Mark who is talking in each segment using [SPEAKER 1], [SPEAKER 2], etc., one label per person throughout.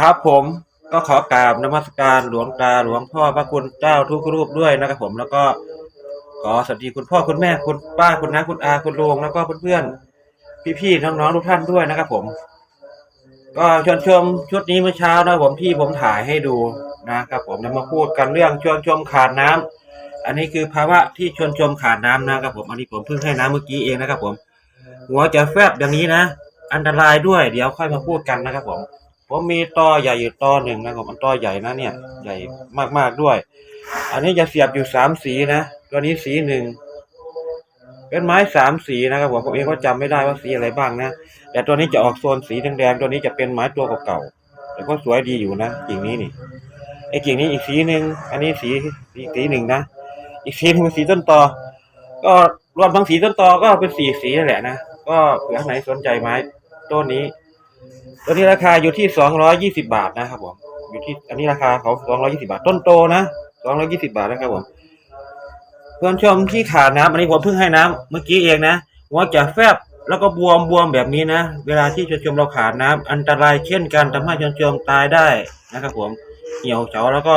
[SPEAKER 1] ครับผมก็ขอกราบนมัสการหลวงตาหลวงพ่อพระคุณเจ้าทุกรูปด้วยนะครับผมแล้วก็ขอสวัสดีคุณพ่อคุณแม่คุณป้าคุณน้าคุณอาคุณลุงแล้วก็เพื่อนๆพี่ๆน้องๆทุกท่านด้วยนะครับผม ก็ชวนชมชุดนี้เมื่อเช้านะผมที่ผมถ่ายให้ดูนะครับผมนำมาพูดกันเรื่องชวนชมขาดน้ำอันนี้คือภาวะที่ชวนชมขาดน้ำนะครับผมอันนี้ผมเพิ่งให้น้ำเมื่อกี้เองนะครับผม หัวจะแฟบอย่างนี้นะ อันตรายด้วยเดี๋ยวค่อยมาพูดกันนะครับผม ผมมีตอใหญ่อยู่ตอหนึ่งนะครับมันตอใหญ่นะเนี่ย ใหญ่มากๆด้วย อันนี้จะเสียบอยู่สามสีนะตัวนี้สีหนึ่งเป็นไม้สามสีนะครับผมผมเองก็จำไม่ได้ว่าสีอะไรบ้างนะแต่ตัวนี้จะออกโซนสีแดงๆตัวนี้จะเป็นไม้ตัวเก่าๆแต่ก็สวยดีอยู่นะกิ่งนี้นี่ไอ้กิ่งนี้อีกสีหนึ่งอันนี้สีอีกสีหนึ่งนะอีกสีหนึ่งเป็นสีต้นตอ ก็รวมทั้งสีต้นตอก็เป็นสี่สีนั่นแหละนะก็เผื่อไหนสนใจไม้ต้นนี้ ตัวนี้ราคาอยู่ที่สองร้อยยี่สิบาทนะครับผมอยู่ที่อันนี้ราคาเขาสองร้อยี่สิบาท ต้นโตนะสองร้อยี่สิบาทนะครับผมเพื่อนชมที่ขาดน้ำอันนี้ผมเพิ่งให้น้ำเมื่อกี้เองนะหัวจะแฟบแล้วก็บวมบวมแบบนี้นะ เวลาที่ชนชมเราขาดน้ำอันตรายเช่นกันทำให้ชนชมตายได้นะครับผมเหี่ยวเฉาแล้วก็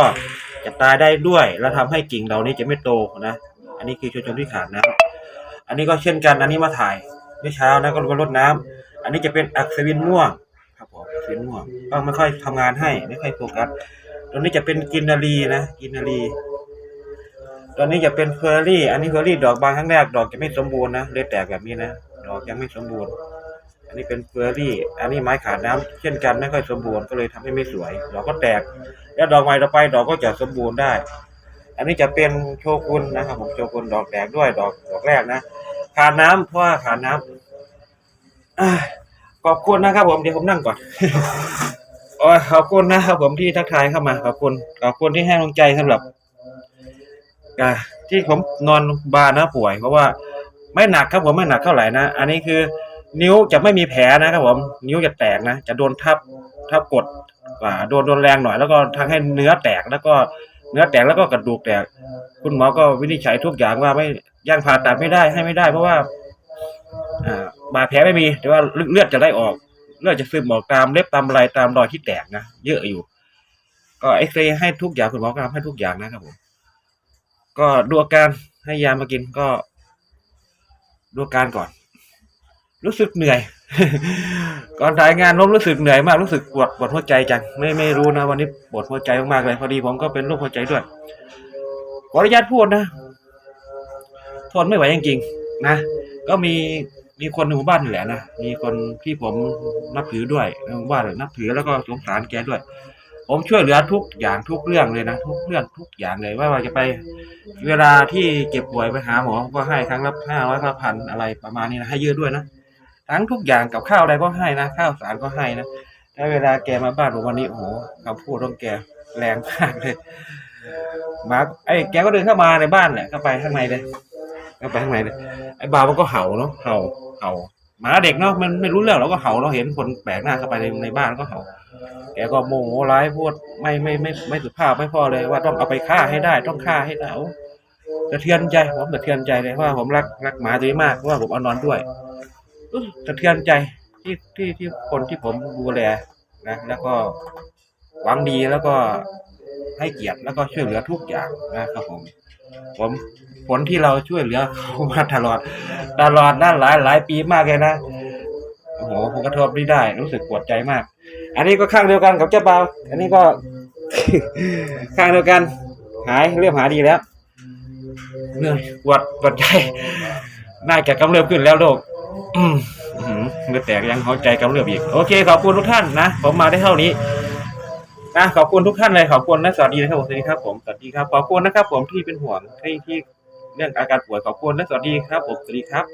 [SPEAKER 1] จะตายได้ด้วย แล้วทำให้กิ่งเรานี้จะไม่โตนะ อันนี้คือชนชมที่ขาดน้ำอันนี้ก็เช่นกัน อันนี้มาถ่ายเมื่อเช้านะก็ลดน้ำอันนี้จะเป็นอักษวินม่วง ครับผมอักษวินม่วงก็ไม่ค่อยทำงานให้ ไม่ค่อยโฟกัสตัวนี้จะเป็นกินนารีนะกินนารีตัวนี้จะเป็นเฟอร์รี่ อันนี้เฟอร์รี่ดอกบานครั้งแรกดอกจะไม่สมบูรณ์นะเลยแตกแบบนี้นะดอกยังไม่สมบูรณ์ อันนี้เป็นเฟอร์รี่ อันนี้ไม้ขาดน้ำเช่นกันไม่ค่อยสมบูรณ์ก็เลยทำให้ไม่สวยดอกก็แตก แล้วดอกใหม่ต่อไปดอกก็จะสมบูรณ์ได้ อันนี้จะเป็นโชกุนนะครับผมโชกุนดอกแตกด้วยดอกดอกแรกนะขาดน้ำเพราะว่าขาดน้ำอ่า ขอบคุณนะครับ ผมเดี๋ยวผมนั่งก่อนโอ้ยขอบคุณนะครับผมที่ทักทายเข้ามาขอบคุณขอบคุณที่ให้กำลังใจสำหรับอ่าที่ผมนอนบานนะป่วย เพราะว่าไม่หนักครับผมไม่หนักเท่าไหร่นะอันนี้คือ นิ้วจะไม่มีแผลนะครับผมนิ้วจะแตกนะจะโดนทับทับกดอ่าโดนโดนแรงหน่อยแล้วก็ทำให้เนื้อแตกแล้วก็เนื้อแตกแล้วก็กระดูกแตก คุณหมอก็วินิจฉัยทุกอย่างว่าไม่ยังผ่าตัดไม่ได้ให้ไม่ได้ เพราะว่าอ่า บาดแผลไม่มีแต่ว่าเลือดจะได้ออก เลือดจะซึมออกตามเล็บตามอะไรตามรอยที่แตกนะเยอะอยู่ ก็เอ็กซเรย์ให้ทุกอย่างคุณหมอก็ทำให้ทุกอย่างนะครับผมก็ดูอาการให้ยามากินก็ดูอาการก่อน รู้สึกเหนื่อย ก่อนถ่ายงานผมรู้สึกเหนื่อยมากรู้สึกปวดปวดหัวใจจังไม่ไม่รู้นะวันนี้ปวดหัวใจมากๆเลยพอดีผมก็เป็นโรคหัวใจด้วยขออนุญาตพูดนะทนไม่ไหวจริงๆนะ ก็มี มีคนในหมู่บ้านนี่แหละนะมีคนที่ผมนับถือด้วยในหมู่บ้านนับถือแล้วก็สงสารแกด้วย ผมช่วยเหลือทุกอย่างทุกเรื่องเลยนะทุกเรื่องทุกอย่างเลยไม่ว่าจะไป เวลาที่เจ็บป่วยไปหาหมอก็ให้ครั้งละห้าร้อยพันอะไรประมาณนี้นะให้เยอะด้วยนะทั้งทุกอย่างกับข้าวอะไรก็ให้นะข้าวสารก็ให้นะถ้าเวลาแกมาบ้านผมวันนี้โอ้โหคำพูดของแกแรงมากเลยมาไอ้แกก็เดินเข้ามาในบ้านแหละเข้าไปข้างในเลย เข้าไปข้างในเลยไอ้บามันก็เห่าเนาะเห่าเห่าหมาเด็กเนาะมันไม่รู้เรื่องเราก็เห่าเราเห็นคนแปลกหน้าเข้าไปในในบ้านก็เห่า แกก็โมโหร้ายพูดไม่ไม่ไม่ไม่สุภาพไม่พอเลยว่าต้องเอาไปฆ่าให้ได้ ต้องฆ่าให้ได้โอ้สะเทือนใจผมสะเทือนใจเลยว่าผมรักรักหมาตัวนี้มากเพราะว่าผมเอานอนด้วยอุ๊ยสะเทือนใจที่ที่ที่คนที่ผมดูแลนะแล้วก็หวังดีแล้วก็ให้เกียรติแล้วก็ช่วยเหลือทุกอย่างนะครับผม ผมผลที่เราช่วยเหลือเขามาตลอด ตลอดนั่นหลายหลายปีมากเลยนะโอ้โหผมกระทบไม่ได้ รู้สึกปวดใจมาก อันนี้ก็ข้างเดียวกันกับเจ้าบ่าวอันนี้ก็ ข้างเดียวกัน หายเริ่มหายดีแล้วเรื่องปวดปวดใจน่าจะกำเริบขึ้นแล้วโรคอืมอื้อหือเมื่อแตกยังหัวใจกำเริบอีก โอเค ขอบคุณทุกท่านนะ ผมมาได้เท่านี้่ะขอบคุณทุกท่านเลยขอบคุณนะสวัสดีนะครับผมสวัสดีครับผมสวัสดีครับขอบคุณนะครับผมที่เป็นห่วงที่ที่เรื่องอาการป่วยขอบคุณและสวัสดีครับผมสวัสดีครับ